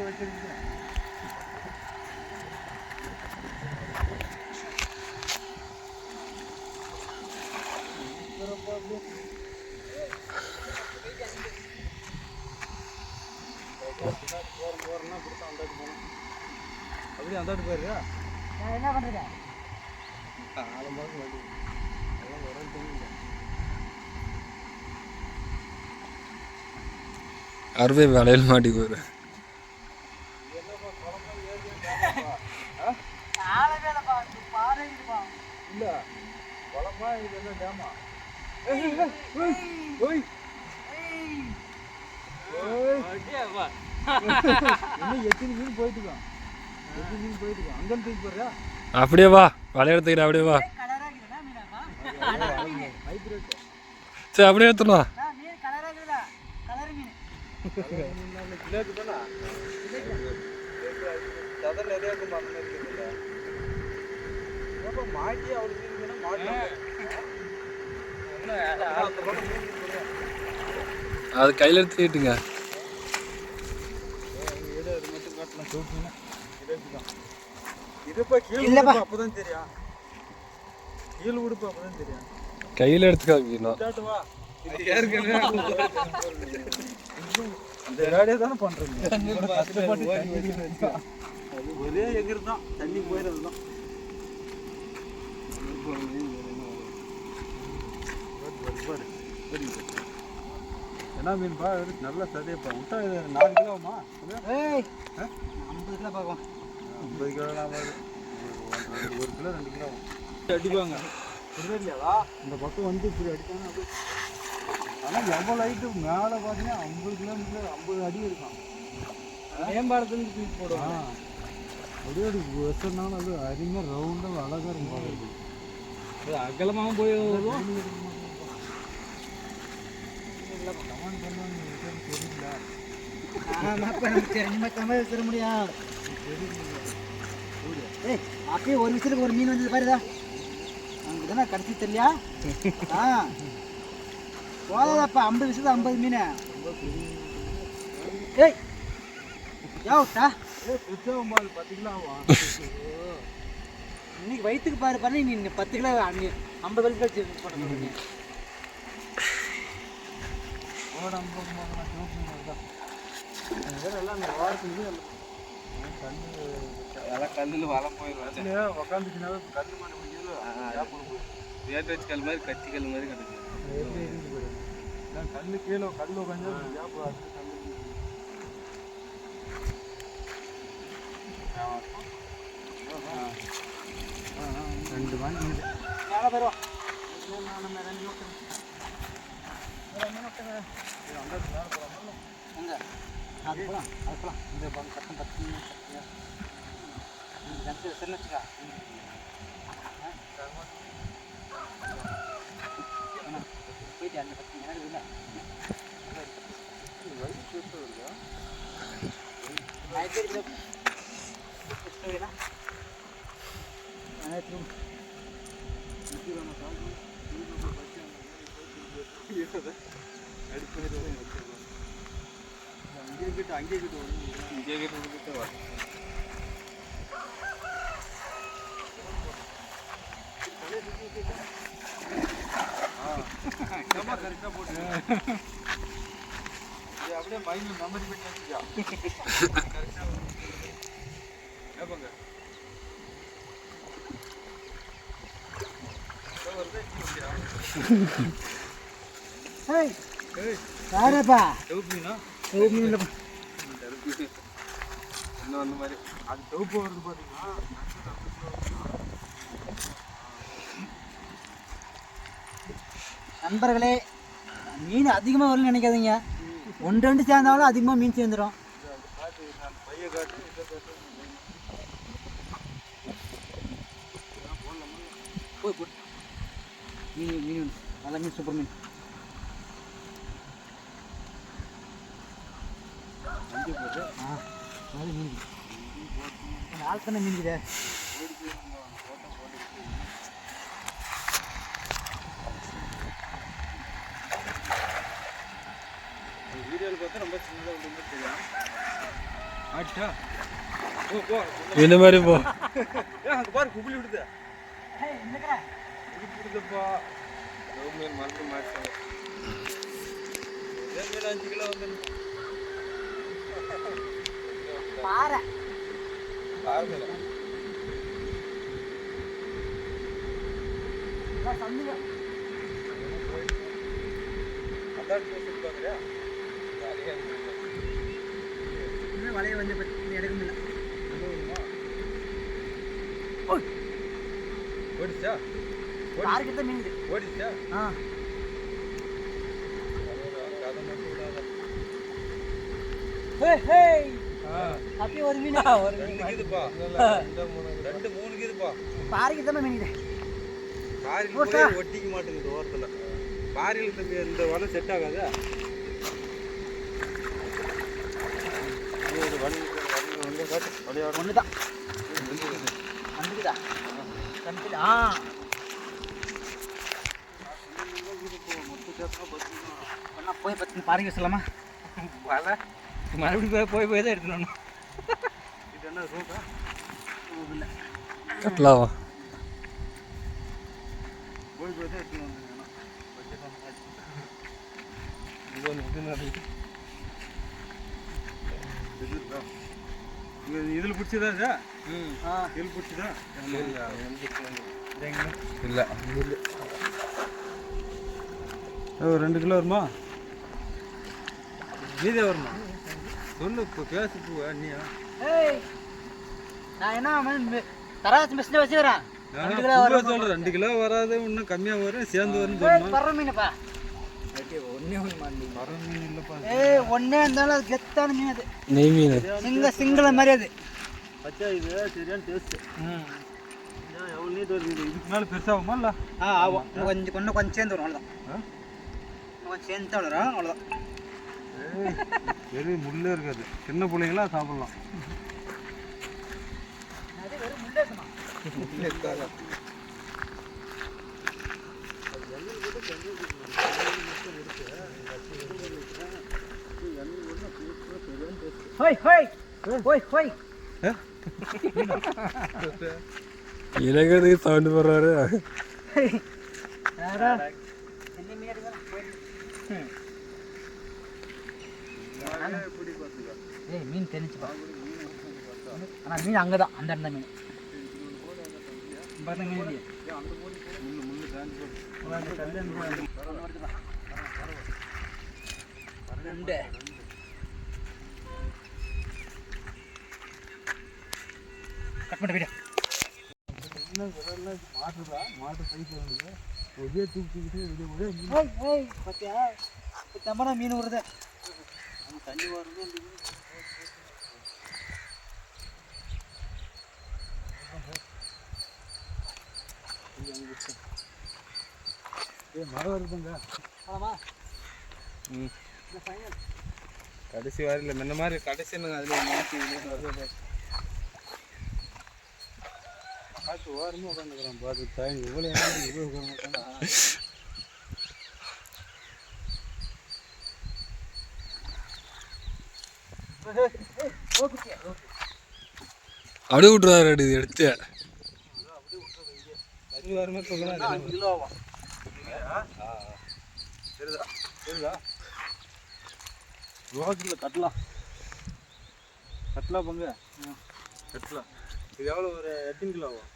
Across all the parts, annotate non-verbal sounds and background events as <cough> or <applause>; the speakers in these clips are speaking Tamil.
எடுத்து வச்சிருக்கேன் அப்படியே அந்தாட்டு போயிருக்கா நான் என்ன பண்ணுறது ஆழமாக வண்டி. எல்லாம் உரம் தெரியுங்க. அறுவை வேலையில் மாட்டி போயிரு ஆளவே இல்லைப்பா பாறை இருக்குப்பா இல்ல குளமா இது என்ன டேமா ஓய் இன்னும் எத்தனை மீன் போயிட்டுருக்கோம் எத்தனை மீன் போயிட்டுருக்கோம் அங்கே தூக்கி அப்படியே வா. வலை எடுத்துக்கிறேன் அப்படியே வா. சரி அப்படியே எடுத்துடலாம் ஆ, மீன் கலராக அது கையில் எடுத்துக்கிட்டுங்க எடு அது மட்டும் காட்டலாம் சோப்புனா இதுதான் இதுப்பா கீழ் இல்லப்பா. உடுப்பு அப்பதான் தெரியும். கீழ் உடுப்பு அப்பதான் தெரியும். கையில். அது ஒரே எகிர் தான். தண்ணி போயிடுறது தான் என்ன மீன்பா நல்ல சதையப்பா விட்டா இது நாலு கிலோ ஆகுமா ஏய் ஐம்பது கிலோ பார்க்கலாம். ஐம்பது கிலோ ஆகாது ஒரு கிலோ ரெண்டு கிலோ. அடிப்பாங்க. புரியலையாவா இந்த பக்கம் வந்து இப்படி அப்படியே. ஆனால் எவ்வளோ ஹைட்டு மேலே பார்த்தீங்கன்னா ஐம்பது கிலோமீட்டர் ஐம்பது அடி இருக்கும். மேம்பாலத்துலேருந்து தூக்கி போடுவாங்க. அப்படியே ஒரு வருஷம்னாலும் அது அருமையாக ரவுண்டாக அழகாக இருக்கும் அது அகலமாகவும் போய் வரும் கமெண்ட் பண்ணுவாங்க தெரியல ஆமாப்பா நமக்கு தெரிஞ்ச மாதிரி வச்சிட முடியும் ஏய் அப்படியே ஒரு நிமிஷத்துக்கு ஒரு மீன் வந்தது பாருதா நமக்கு தானே கடைசி தெரியலையா? ஆ. போதாதாப்பா ஐம்பது நிமிஷத்துக்கு ஐம்பது மீன். ஏய் யாவுட்டா ஏ பெருசாகும் பத்து கிலோ ஆகும் இன்னைக்கு வயிற்றுக்கு பாரு பண்ணி நீ பத்து கிலோ அங்க ஐம்பது வயசு கழிச்சு போட்ட கல்லில் வளம் போயிடும் உக்காந்துச்சுனாவே கண்ணு மாட்ட முடியாது வேட்டு வச்சு கல் மாதிரி கச்சி கல் மாதிரி கிடக்கு கண்ணு கீழே கல் உட்காந்து ரெண்டு மணி மேலே வருவோம் எங்க அது போலாம் அது போலாம் இந்த பக்கம் பக்கம் பத்து மீன் பத்து வச்சுக்கா போயிட்டு அந்த பத்து எனக்கு இல்லை அங்கேயே கிட்ட அங்கேயே கிட்ட இங்கே கிட்ட கொடுத்துட்டு வா கரெக்டாக போட்டு அப்படியே மைண்டில் மெமரி <laughs> பண்ணி வச்சுக்கா கரெக்டாக ஏப்பாங்க ஏய் யாரப்பா? டவுப் மீனா? மீன் இல்லைப்பா. இன்னும் அந்த மாதிரி. அது டவுப்பு வருது பார்த்தீங்கன்னா நண்பர்களே மீன் அதிகமாக வரும்னு நினைக்காதீங்க. ஒன்று ரெண்டு சேர்ந்தாலும் அதிகமாக மீன் சேர்ந்துடும் மீன் மீன். நல்ல மீன் சூப்பர் மீன் அங்கே போட்டு ஆ நல்ல மீன் நாள் தானே மீன் ಇದೆ வீடியோவில் பார்த்தா ரொம்ப சின்னதாக விட்டு மாதிரி தெரியும். ஆட்டா ஓ போ. இந்த மாதிரி போ. அங்க பாரு குபிலி விடுது. விடுதுப்பா. மீன் மறுபடியும் மாட்டாங்க மீன் அஞ்சு கிலோ வந்து பாறை. வலைய வந்து பத்தி எடுக்க முடியல. ஓடிச்சா தான் மீன். ஓடிச்சா ஆ. கதை மட்டும் விடாத. ஹே ஹே. ஆ அப்படியே ஒரு மீன். ஒரு ரெண்டு கீதுப்பா. ரெண்டு மூணு கீதுப்பா. பாறைக்கு தான் மீன்? போய் ஒட்டிக்க மாட்டேங்குது ஓரத்தில். பாரியில் இந்த இந்த வலை செட் ஆகாதா? ஒன்று தான் வந்துக்குதா கண்டிப்பா ஆ. போய் பத்து பாறைக்கு சொல்லலாமா வலை. மறுபடியும் போய் போய் போய் தான் எடுத்துக்கணும் இது என்ன சூப்பா இல்லை கட்டலாவா? போய் போய் தான் எடுத்துன்னு? இங்க இதில் பிடிச்சதா ஆ இதில் பிடிச்சதா? இல்லை. ஒரு ரெண்டு கிலோ வருமா? மீதே வருமா? சொல்லு இப்போ பேசு பூ நீயா ஏய் நான் என்ன தராசு மிஷினை வச்சுக்கிறேன். ரெண்டு கிலோ வரும். சொல்கிறேன் ரெண்டு கிலோ வராது இன்னும் கம்மியாக வரும் சேர்ந்து ஏய், சொன்னோம் பறவை மீனுப்பா. ஒன்னே இருந்தாலும் அது கெத்தான மீன் அது. நெய் மீன். சிங்க சிங்கள மாதிரி அது. பச்சா இது சரியான டேஸ்ட்டு எவ்வளோ நீட் வருது இது? இதுக்கு மேலே பெருசாகுமா இல்லை? ஆ ஆகும். இன்னும் கொஞ்சம் கொஞ்சம் கொஞ்சம் சேர்ந்து வரும் அவ்வளோதான் ஆ? இன்னும் கொஞ்சம் சேர்ந்து தான் வளரும் அவ்வளோதான் வெறும் முள்ளே இருக்காது. சின்ன பிள்ளைங்களாம் சாப்பிடலாம். அது வெறும் முள்ளே இருக்குமா? ஹோய் ஹோய் ஹோய் ஹோய். <laughs> இலங்கிறதுக்கு சவுண்டு போடுறாரு யாரா என்ன மீன் எடுக்கலாம் ஏய் மீன் தெரிஞ்சுப்பா ஆனால் மீன் அங்கே தான் அந்த இடத்துல மீன். பாருங்க மீன் இல்லையே. ரெண்டு. கட் பண்ண வீடியோ மாட்டுதா மாட்டு சைஸ் இருந்தது ஒரே தூக்கிக்கிட்டு தூக்கிட்டு ஒரே மீன் ஏய் ஏய் பாத்தியா? மீன் வருது தண்ணி வருது. ஏ வருதுங்க ஆமா ம் கடைசி வாரில் முன்ன மாதிரி கடைசி அதில் மாற்றி பார்த்து ஓரமாக உட்காந்துக்கிறான் பார்த்து தாய் இவ்வளோ இவ்வளோ அப்படியே விட்ருவாரு இது எடுத்து. வரமே சொல்லலாம் அஞ்சு கிலோ ஆகும் சரிதா சரிதா ரோட்டில் கட்டலாம். கட்டலாம் பங்கு. கட்டலாம். இது எவ்வளோ ஒரு எத்தனை கிலோ ஆகும்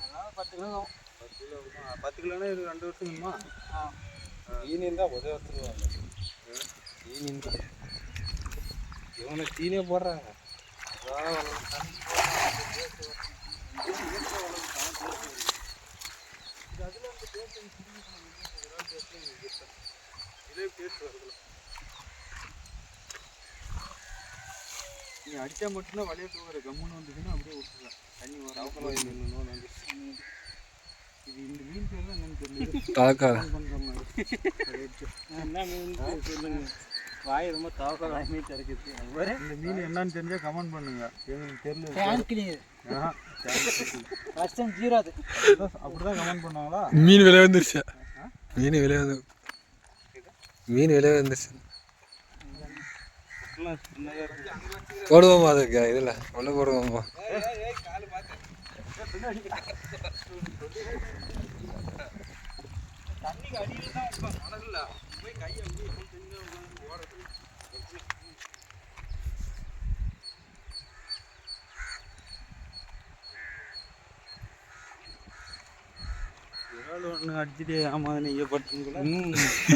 அதனால பத்து கிலோ ஆகும் பத்து கிலோ ஆகுமா பத்து கிலோனா இது ரெண்டு வருஷம் வேணுமா ஆ. ஈனின் தான் உதவி எடுத்துருவாங்க ஈனின் தான். இவனை தீனே போடுறாங்க. நீ அடித்தா மட்டும்தான் வலைய தூக்குற கம்முன்னு வந்துச்சுன்னா அப்படியே விட்டுருலாம் தண்ணி வர நின்று வந்து இது இந்த மீன் பேர் தான் என்னன்னு தெரியல. <laughs> தாக்கா என்ன மீன் சொல்லுங்க? வாய் ரொம்ப தவக்கா மீன் கிடைக்குது இந்த மீன் என்னன்னு தெரிஞ்சா கமெண்ட் பண்ணுங்க. எங்களுக்கு தெரியல. டேங்க் கிளீன் ஆஹா, ஃபர்ஸ்ட் டைம் ஜீரோ அது அப்படிதான் கமெண்ட் பண்ணுவாங்களா? மீன் விலை வந்துருச்சு. மீன் விலை வந்து மீன் விலை வந்துருச்சு. போடுவோமா அதுக்கு? இதில் ஒன்று போடுவோமா? தண்ணிக்கு அடியில் தான் மணலில் போய் கையை அப்படியே கொண்டு தண்ணியில் உட்காந்து ஓடுறது ஒன்று அடிச்சுட்டு ஆமா நீங்க பட்டுங்களா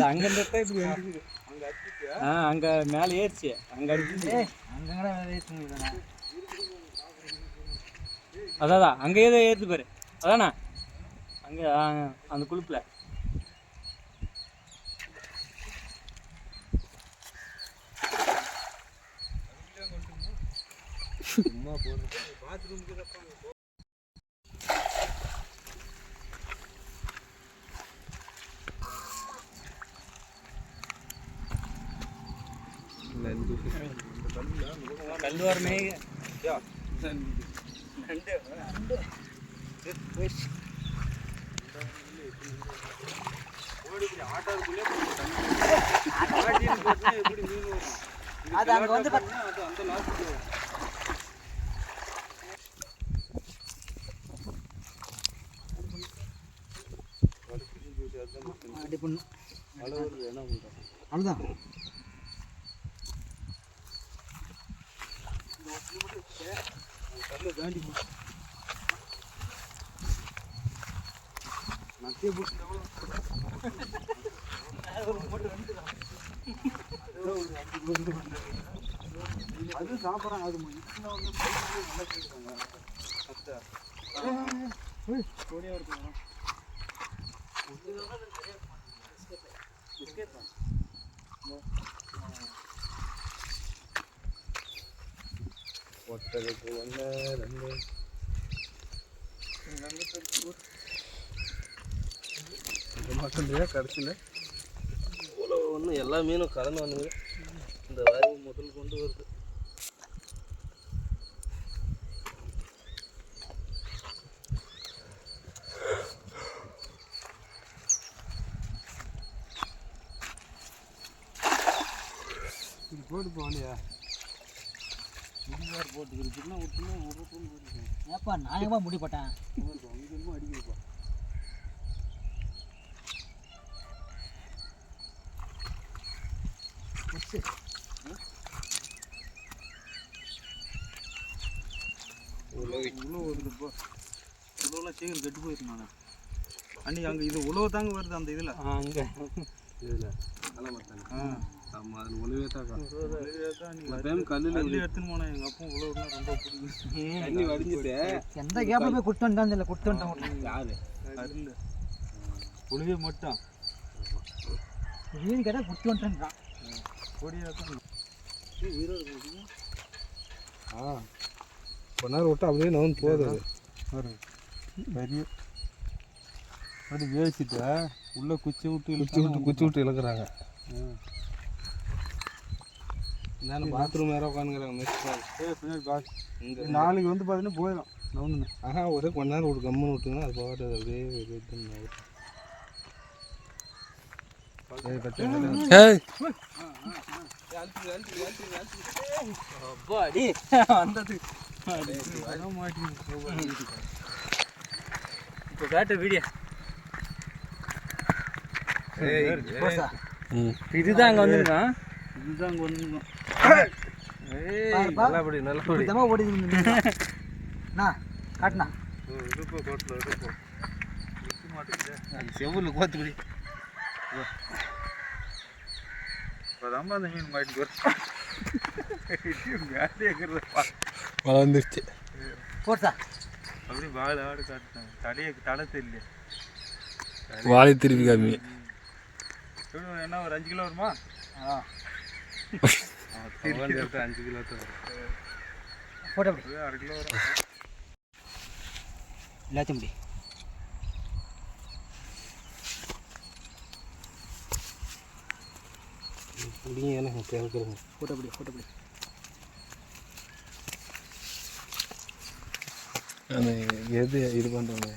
அங்கே இருந்தால் இப்படி வந்துருக்குது அங்கே அடிச்சுட்டு ஆ அங்கே மேலே ஏறிச்சு. அங்கே அடிச்சு அங்கங்கடா வேஸ்ட் அதான் அங்கே ஏதோ ஏறுது பாரு. அதானா அங்கே அந்த குளிப்பில் பாத்ரூமுக்கு தான் கல் வரமே எப்படி மீன் வரும் அது அங்க வந்து அப்படி பண்ணும் அவ்வளோதான் கல்லை தாண்டி போ. நத்திய போட்டு அது சாப்பிட்றாங்க அது இதுல வந்து நல்லா கேட்குறாங்க அத்தை கோடியாக இருக்கும் ஒட்டகத்துக்கு ஒன்று ரெண்டு. இல்லையா கடைசியில். இவ்வளோ ஒன்று எல்லா மீனும் கலந்து வந்துங்க இந்த வாரி முதல் கொண்டு வருது. இது போட்டு போகலையா? முடிவார் போட்டுக்கிறதுனா விட்டுனா போட்டுருக்கேன் ஏப்பா நான் எங்கப்பா முடி போட்டேன்? அங்கேயுமா அடிக்கிறப்பா. உழவுலாம் சீக்கிரம் கெட்டு நான் அன்னைக்கு அங்கே இது உழவு தாங்க வருது அந்த இதில். அங்கே. இதில். ஆமாம் அதில் உழவே தான் கல்லில் கல்லு எடுத்துன்னு போனேன். எங்கள் அப்பா உழவுனா ரொம்ப பிடிக்கும் தண்ணி வடிஞ்சிட்டு. எந்த கேப்ல போய் குட்டு வந்துட்டான் இல்லை குட்டு வந்துட்டான் யாரு? அருள் உழவே மட்டும். வீடு கேட்டால் குட்டு வந்துட்டான். கொடியாக தான் ஆ கொஞ்ச நேரம் விட்டு அப்படியே நான் போகுது அது ஒரு பெரிய அது வேசிட்டு உள்ளே குச்சி விட்டு குச்சி விட்டு குச்சி விட்டு இழுக்கிறாங்க இருந்தாலும் பாத்ரூம் வேற உட்காந்துக்கிறாங்க மிஸ் நாளைக்கு வந்து பார்த்தீங்கன்னா போயிடும் நவுன்னு ஆஹா ஒரே கொஞ்ச நேரம் விட்டு கம்முன்னு விட்டுங்கன்னா அது போகாது அப்படியே இது இதுன்னு நகரும். ஏய், கட்டு, கட்டு. ஏய் அப்பாடி வந்தது வர மாட்டேங்குது இப்போ காட்டு வீடியோ இதுதான் அங்கே வந்துருக்கான் இதுதான் அங்கே வந்து பாருப்பா. நல்லபடி நல்லபடி. இப்படிதான் ஓடிது அண்ணா காட்டுண்ணா. இருப்போ கோட்டில் இருப்போ நிற்க மாட்டேங்குது செவ்வொரு கோத்துப்படி இப்போதாம்மா அந்த மீன் இருக்கிறதப்பா மழை வந்துருச்சு போசா அப்படியே வாழை ஆடு காட்டுறாங்க தலையை தலை தெரியல வாழை திருப்பி காமி. என்ன ஒரு அஞ்சு கிலோ வருமா? ஆ. அஞ்சு கிலோ தான் போட்டோ அப்படி. அரை கிலோ வரும். எல்லாத்தையும் முடி எனக்கு கேட்குறேங்க ஃபோட்டோ அப்படி ஃபோட்டோ பிடி அந்த எது இது பண்ணுறோங்க